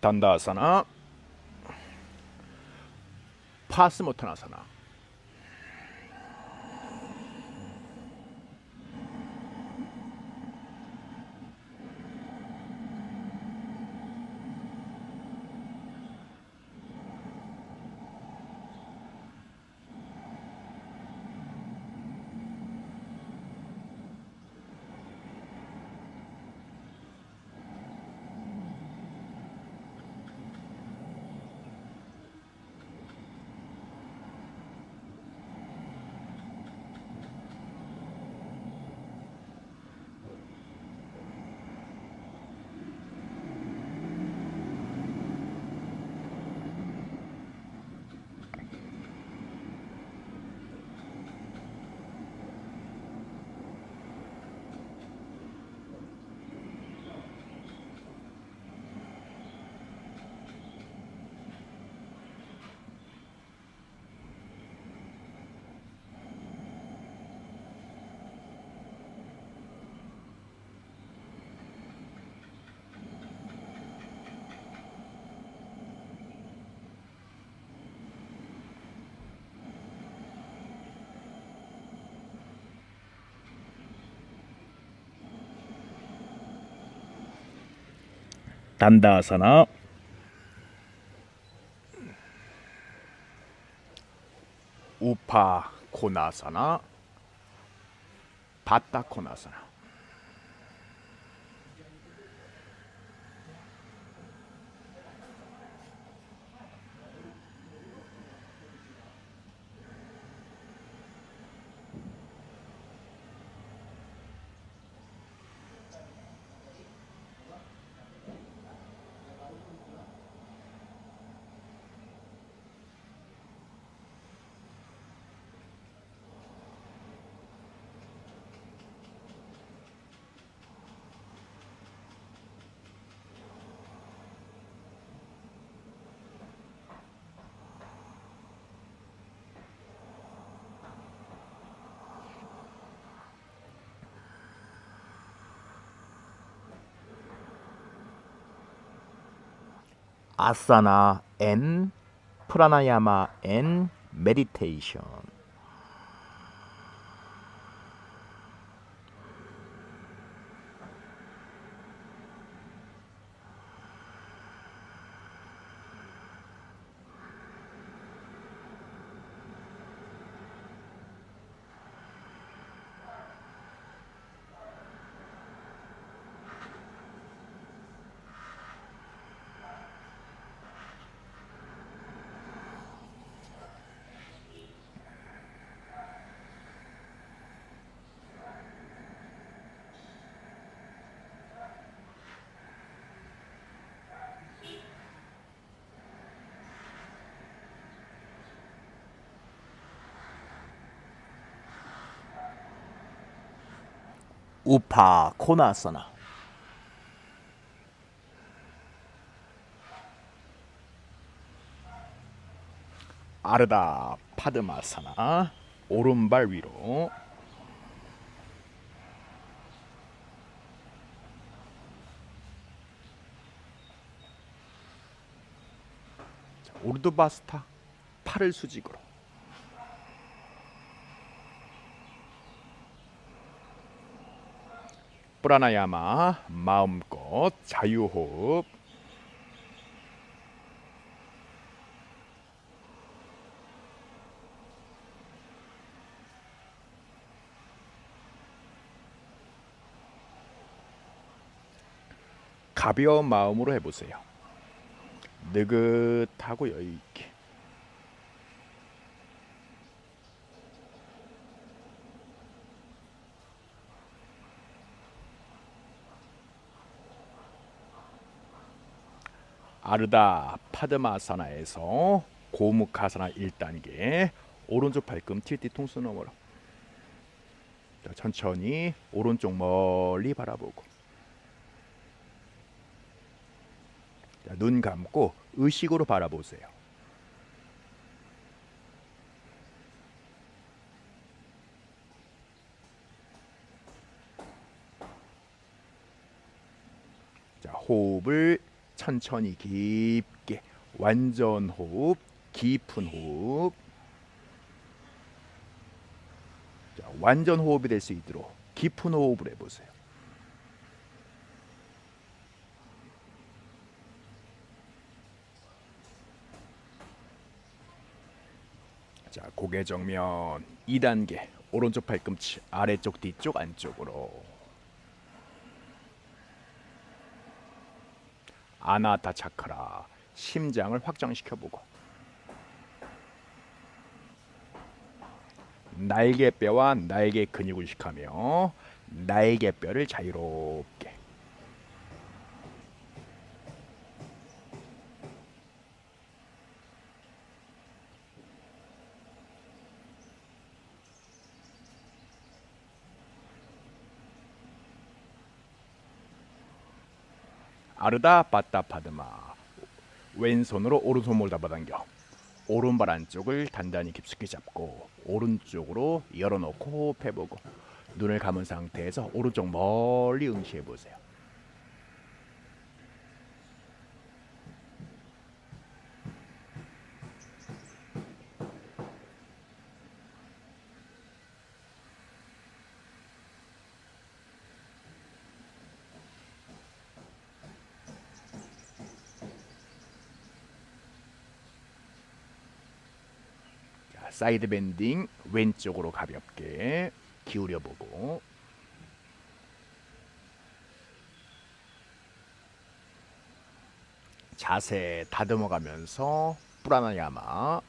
단다아사나 파스모토나사나 단다아사나. 우파 코나사나 바타 코나사나 아사나 앤 프라나야마 앤 메디테이션 우파 코나사나. 아르다 파드마사나. 오른발 위로. 자, 오르드바스타 팔을 수직으로 프라나야마 마음껏 자유호흡 가벼운 마음으로 해보세요. 느긋하고 여유 있게. 아르다 파드마사나에서 고무카사나 1단계 오른쪽 발꿈 티 뒤통수 너머로 자, 천천히 오른쪽 멀리 바라보고 자, 눈 감고 의식으로 바라보세요. 자, 호흡을 천천히 깊게 완전 호흡, 깊은 호흡. 자, 완전 호흡이 될 수 있도록 깊은 호흡을 해보세요. 자, 고개 정면 2단계 오른쪽 팔꿈치 아래쪽 뒤쪽 안쪽으로 아나타 차크라 심장을 확장시켜 보고 날개뼈와 날개 근육을 식하며 날개뼈를 자유롭게 아르다 빠따 파드마. 왼손으로 오른손을 잡아당겨 오른발 안쪽을 단단히 깊숙이 잡고 오른쪽으로 열어놓고 호흡해보고 눈을 감은 상태에서 오른쪽 멀리 응시해 보세요 사이드 밴딩 왼쪽으로 가볍게 기울여 보고. 자세 다듬어 가면서 프라나야마.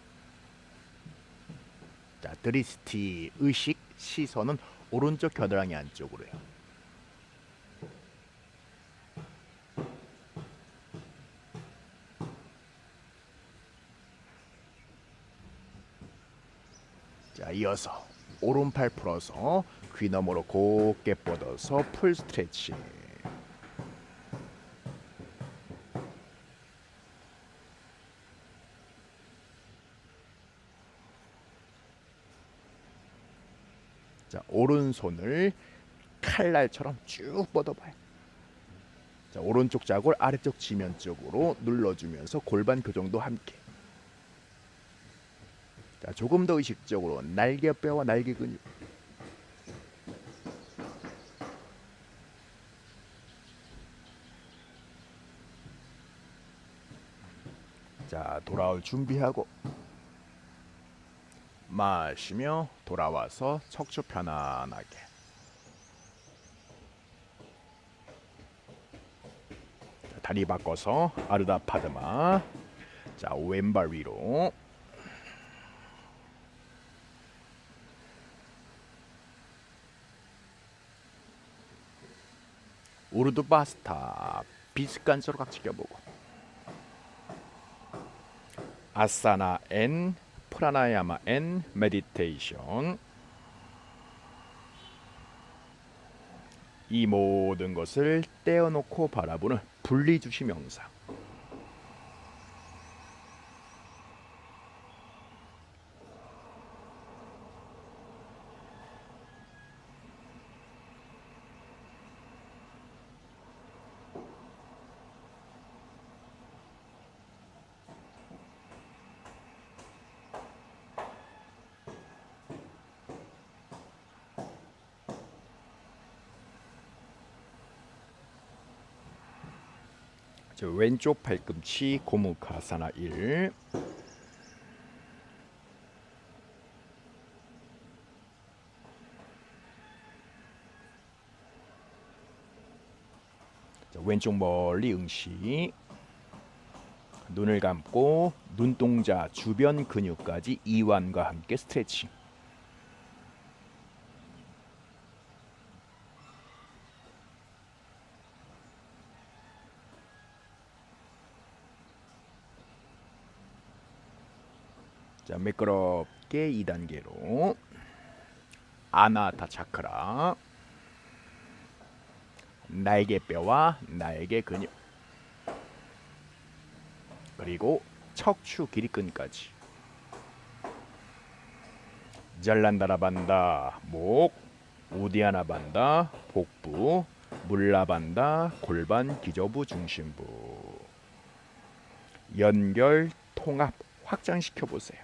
자 드리스티 의식 시선은 오른쪽 겨드랑이 안쪽으로요 이어서 오른팔 풀어서 귀 너머로 곧게 뻗어서 풀 스트레칭 자 오른손을 칼날처럼 쭉 뻗어봐요. 자 오른쪽 자골 아래쪽 지면 쪽으로 눌러주면서 골반 교정도 함께 자, 조금 더 의식적으로 날개뼈와 날개 근육. 자, 돌아올 준비하고 마시며 돌아와서 척추 편안하게. 자, 다리 바꿔서 아르다 파드마. 자, 왼발 위로. 우르두 바스타 비스간서로 각지겨보고. 아사나 앤 프라나야마 앤 메디테이션. 이 모든 것을 떼어놓고 바라보는 분리주시 명상 저 왼쪽 팔꿈치 고무카사나 1 자, 왼쪽 멀리 응시. 눈을 감고 눈동자 주변 근육까지 이완과 함께 스트레칭 매끄럽게 2단계로. 아나타 차크라. 날개뼈와 날개 근육. 그리고 척추 길이끈까지. 잘란다라반다 목. 우디아나반다 복부. 물라반다 골반 기저부 중심부. 연결 통합. 확장시켜 보세요.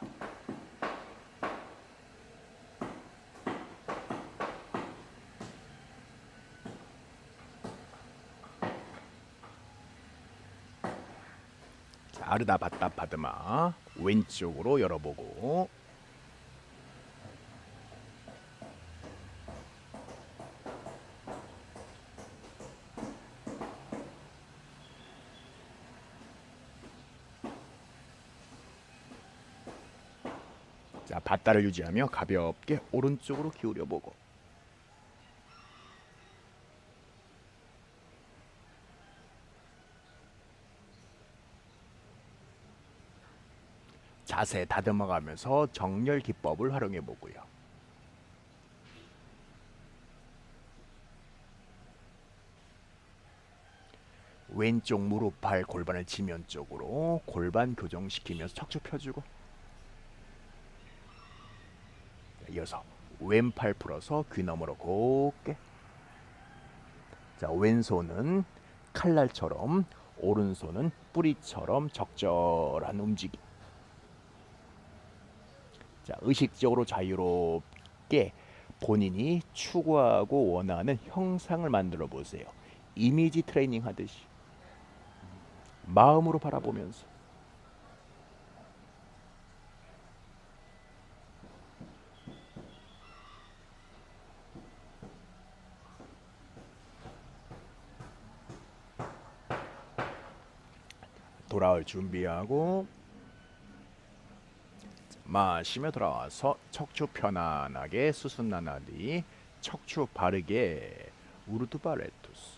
아르다 바따 파드마 왼쪽으로 열어보고. 자 바따를 유지하며 가볍게 오른쪽으로 기울여 보고 자세 다듬어가면서 정렬 기법을 활용해 보고요. 왼쪽 무릎 발 골반을 지면 쪽으로 골반 교정시키면서 척추 펴주고 자, 이어서 왼팔 풀어서 귀 너머로 곱게 자 왼손은 칼날처럼 오른손은 뿌리처럼 적절한 움직임 자 의식적으로 자유롭게 본인이 추구하고 원하는 형상을 만들어 보세요. 이미지 트레이닝 하듯이. 마음으로 바라보면서. 돌아올 준비하고 마시며 돌아와서 척추 편안하게 수순나나디 척추 바르게 우르투바레투스.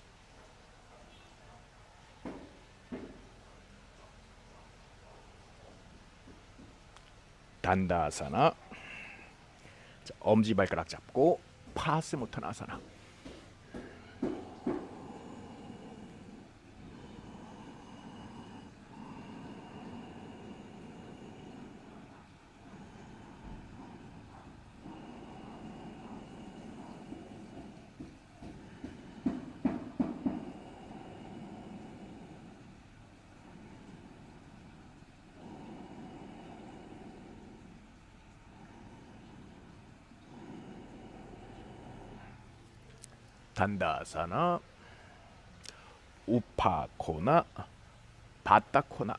단다아사나 자, 엄지발가락 잡고 파스모타나사나 단다아사나 우파코나 바타코나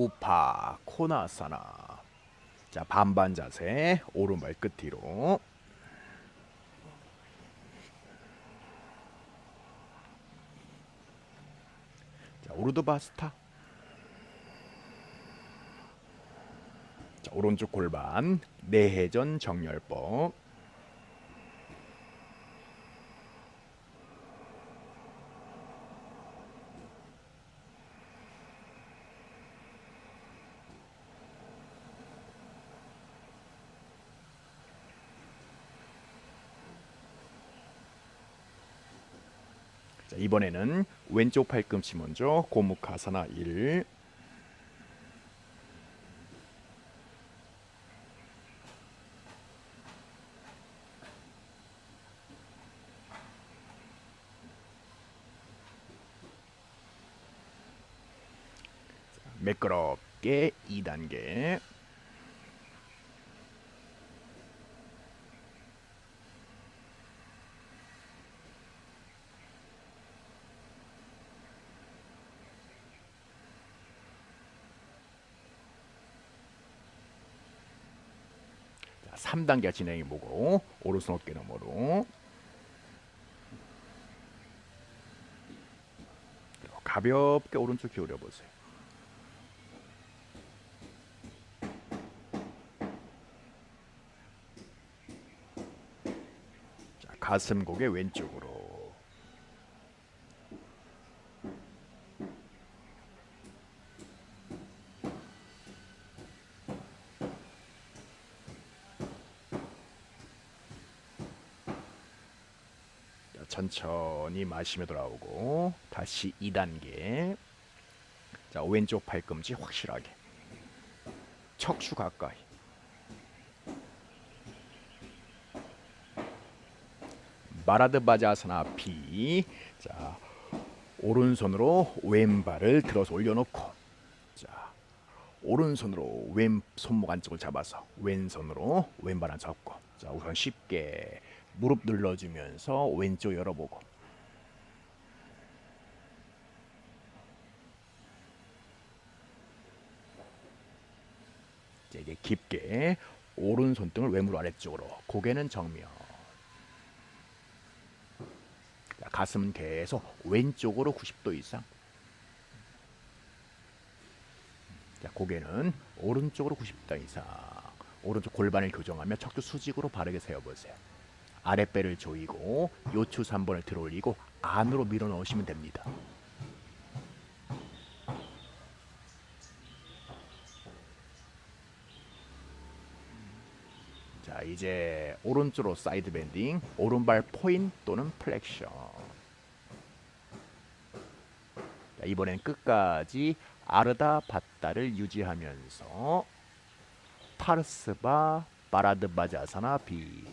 우파 코나사나. 자 반반 자세 오른발 끝 뒤로. 자 우르드바스타. 자 오른쪽 골반 내회전 정렬법 자, 이번에는 왼쪽 팔꿈치 먼저 고무카사나 1 3단계 진행해 보고 오른손 어깨 너머로 가볍게 오른쪽 기울여 보세요. 가슴 고개 왼쪽으로 천천히 마시며 돌아오고 다시 2단계. 자, 왼쪽 팔꿈치 확실하게. 척추 가까이. 마라드 바자사나 피. 자, 오른손으로 왼발을 들어서 올려놓고, 자, 오른손으로 왼 손목 안쪽을 잡아서 왼손으로 왼발 안 잡고, 자, 우선 쉽게 무릎 눌러주면서 왼쪽 열어보고. 자, 이제 깊게 오른 손등을 외무로 아래쪽으로, 고개는 정면. 자, 가슴은 계속 왼쪽으로 90도 이상. 자, 고개는 오른쪽으로 90도 이상. 오른쪽 골반을 교정하며 척추 수직으로 바르게 세워보세요. 아랫배를 조이고 요추 3번을 들어 올리고 안으로 밀어 넣으시면 됩니다. 자, 이제 오른쪽으로 사이드 밴딩, 오른발 포인 또는 플렉션. 자, 이번엔 끝까지 아르다 바다를 유지하면서 파르스바 바라드 바자사나 비.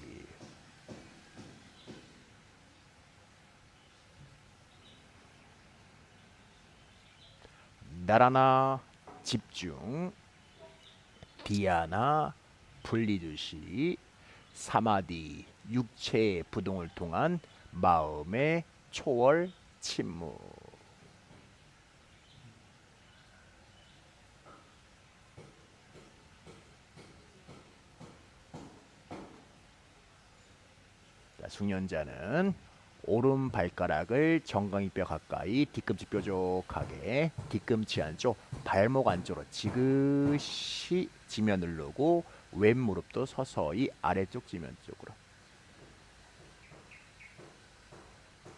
나라나 집중 디아나 분리주시 사마디 육체의 부동을 통한 마음의 초월 침묵. 자, 숙련자는 오른 발가락을 정강이 뼈 가까이 뒤꿈치 뾰족하게 뒤꿈치 안쪽 발목 안쪽으로 지그시 지면 누르고 왼 무릎도 서서히 아래쪽 지면 쪽으로.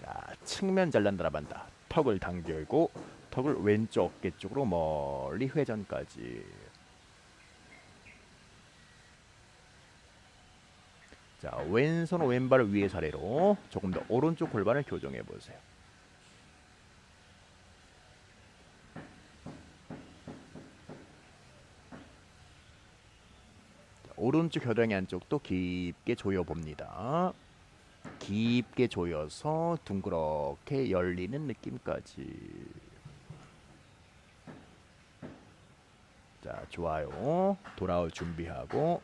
자 측면 잘난다라 반다. 턱을 당기고 턱을 왼쪽 어깨 쪽으로 멀리 회전까지 자 왼손 왼발을 위에 사례로 조금 더 오른쪽 골반을 교정해 보세요. 자, 오른쪽 겨드랑이 안쪽도 깊게 조여 봅니다. 깊게 조여서 둥그렇게 열리는 느낌까지. 자 좋아요. 돌아올 준비하고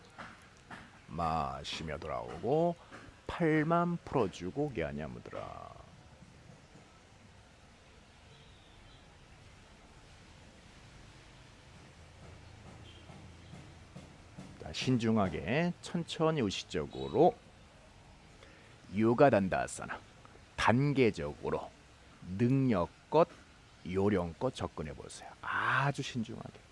마시며 돌아오고 팔만 풀어주고 자, 신중하게 천천히 의식적으로 요가 단다아사나 단계적으로 능력껏 요령껏 접근해 보세요. 아주 신중하게.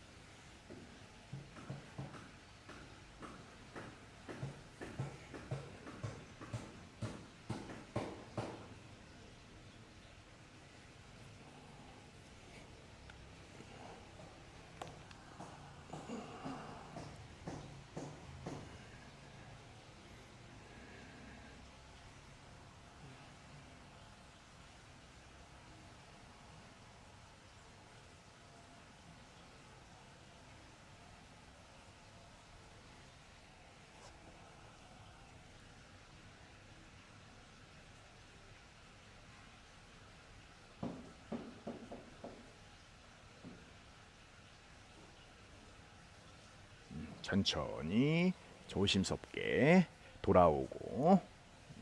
천천히 조심스럽게 돌아오고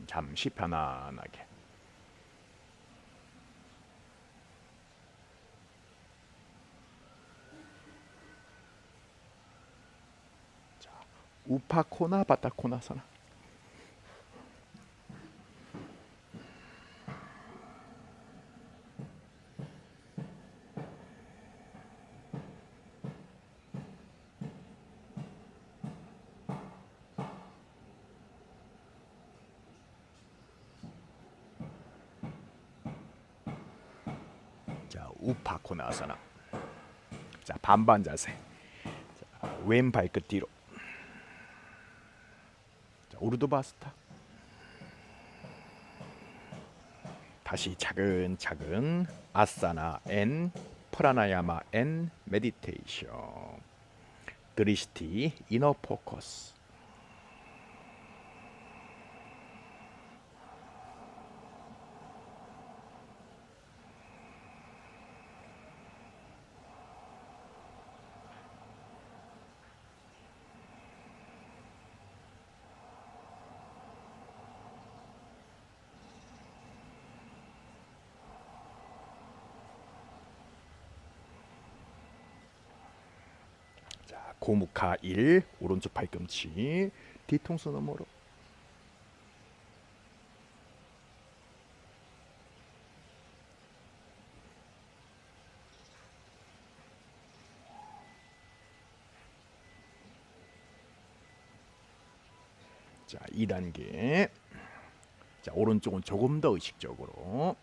잠시 편안하게. 자, 우파코나 바타코나사나 우파코나사나. 자, 반반 자세. 자, 왼 발끝 뒤로. 자, 우르도바스타. 다시 차근차근 아사나 앤 프라나야마 앤 메디테이션. 드리시티 이너 포커스. 자, 고무카 1 오른쪽 팔꿈치 뒤통수 너머로 자, 2단계. 자, 오른쪽은 조금 더 의식적으로.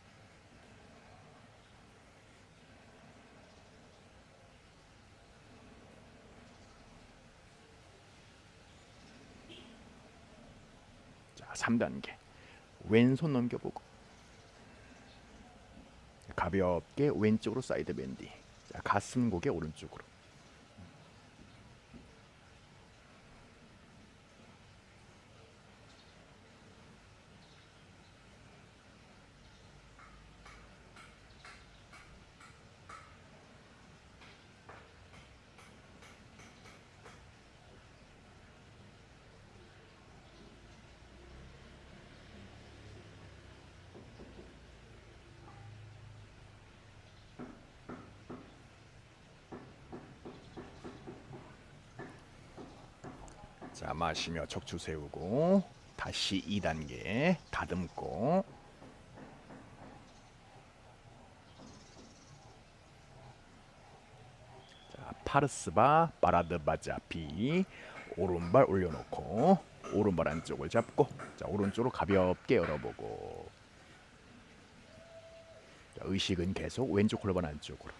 자, 3단계. 왼손 넘겨보고. 가볍게 왼쪽으로 사이드. 자, 가슴 고개 오른쪽으로. 마시며 척추 세우고 다시 2단계 다듬고. 자, 파르스바 바라드바자피 오른발 올려놓고 오른발 안쪽을 잡고 자, 오른쪽으로 가볍게 열어보고. 자, 의식은 계속 왼쪽 골반 안쪽으로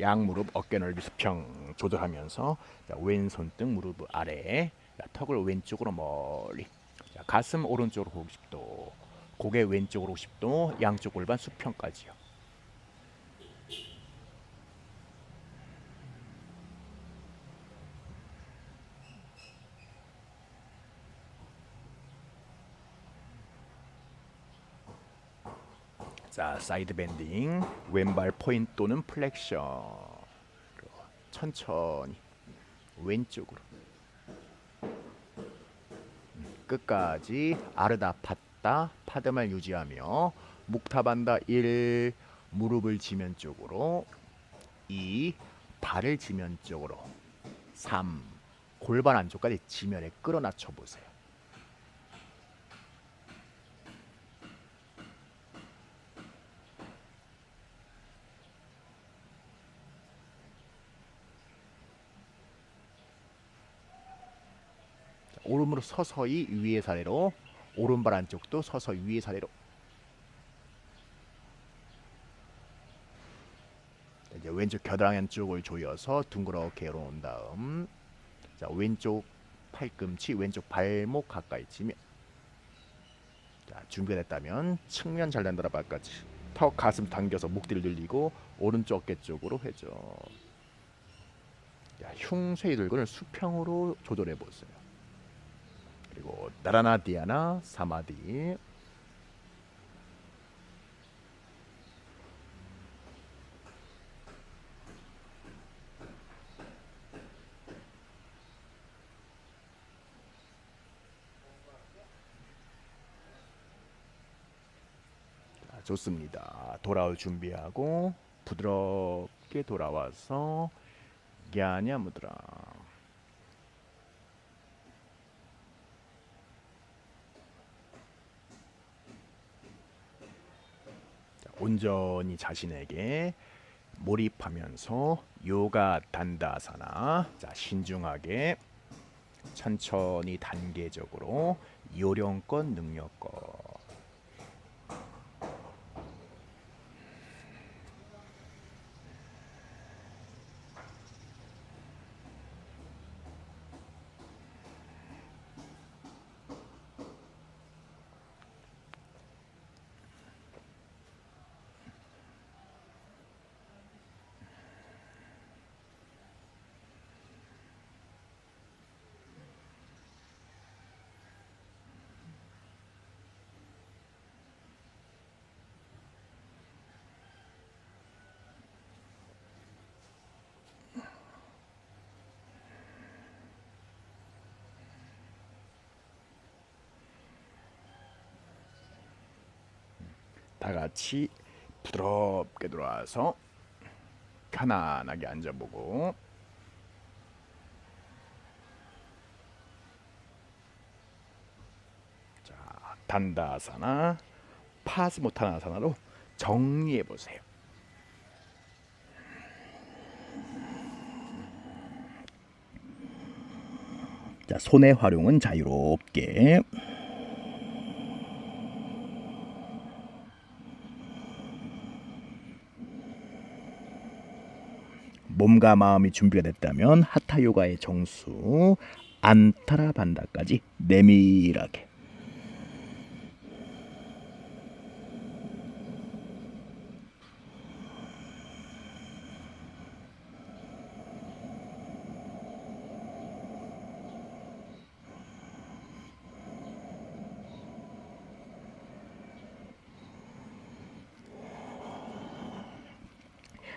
양 무릎 어깨 넓이 수평 조절하면서 자, 왼손 등 무릎 아래 자, 턱을 왼쪽으로 멀리. 자, 가슴 오른쪽으로 90도 고개 왼쪽으로 50도 양쪽 골반 수평까지요 자 사이드 밴딩 왼발 포인트 또는 플렉션. 천천히. 왼쪽으로. 음, 끝까지 아르다 팠다 파드말 유지하며 묵타반다 1 무릎을 지면 쪽으로 2 발을 지면 쪽으로 3 골반 안쪽까지 지면에 끌어낮춰 보세요. 자, 오른무릎 서서히 위에 사례로 오른발 안쪽도 서서히 위에 사례로 자, 이제 왼쪽 겨드랑이 안쪽을 조여서 둥그렇게 열어놓은 다음 자 왼쪽 팔꿈치 왼쪽 발목 가까이 치면 자 준비가 됐다면 측면 잘 단다라 발까지 턱 가슴 당겨서 목 뒤를 늘리고 오른쪽 어깨 쪽으로 회전 자, 흉쇄 들근을 수평으로 조절해 보세요. 그리고 나라나 디아나 사마디 자, 좋습니다. 돌아올 준비하고 부드럽게 돌아와서 갸냐 무드라 온전히 자신에게 몰입하면서 요가 단다사나 자 신중하게 천천히 단계적으로 요령껏 능력껏 다 같이 부드럽게 들어와서 편안하게 앉아보고 자 단다아사나 파스모타나아사나로 정리해 보세요. 자 손의 활용은 자유롭게 몸과 마음이 준비가 됐다면 하타 요가의 정수 안타라 반다까지 내밀하게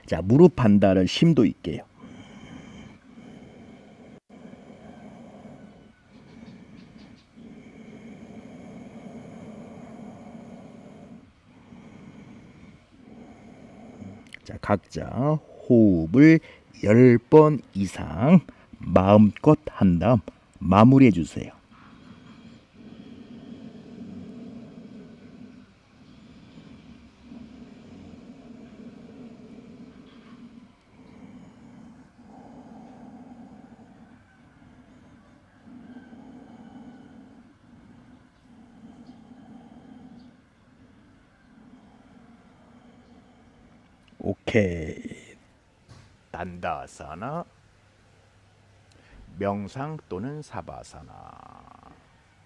자 무릎 반다를 심도 있게요. 자 각자 호흡을 10번 이상 마음껏 한 다음 마무리해 주세요. 오케이. 단 다아사나 명상 또는 사바사나